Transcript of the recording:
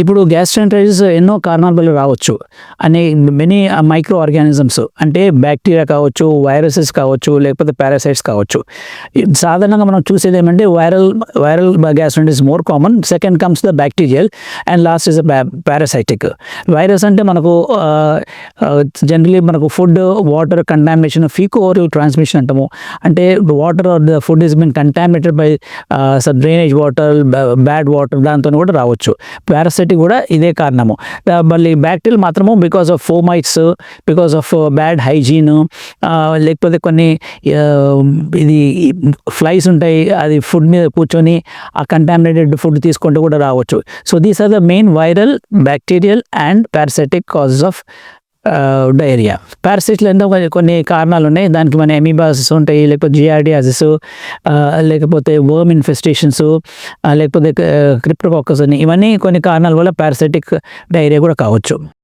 ఇప్పుడు గ్యాస్ట్రెంటైటిస్ ఎన్నో కారణాల వల్ల రావచ్చు. అనే మెనీ మైక్రో ఆర్గానిజమ్స్ అంటే బ్యాక్టీరియా కావచ్చు వైరసెస్ కావచ్చు లేకపోతే పారాసైట్స్ కావచ్చు. సాధారణంగా మనం చూసేది ఏమంటే viral viral gastroenteritis more common second comes the bacterial and last is parasitic virus అంటే మనకు uh, uh, జనరలీ మనకు food water contamination feco oral transmission అంటాము. అంటే water are the food is been contaminated by drainage water bad water దాంతో కూడా రావచ్చు. Parasitic కూడా ఇదే కారణము. మళ్ళీ బ్యాక్టీరియల్ మాత్రము because of fomites because of bad hygiene లేకపోతే కొన్ని ఇది ఫ్లైస్ ఉంటాయి అది ఫుడ్ మీద కూర్చొని ఆ కంటామినేటెడ్ ఫుడ్ తీసుకుంటూ కూడా రావచ్చు. So these are the main viral bacterial and parasitic causes of diarrhoea పారాసైట్లు ఎంతో కొన్ని- కొన్ని కారణాలు ఉన్నాయి దానికి మన ఎమీబాసిస్ ఉంటాయి లేకపోతే జిఆర్డియాసిస్ లేకపోతే వర్మ్ ఇన్ఫెస్టేషన్స్ లేకపోతే క్రిప్టోకాకస్ అని. ఇవన్నీ కొన్ని కారణాల వల్ల పారాసైటిక్ డయేరియా కూడా కావచ్చు.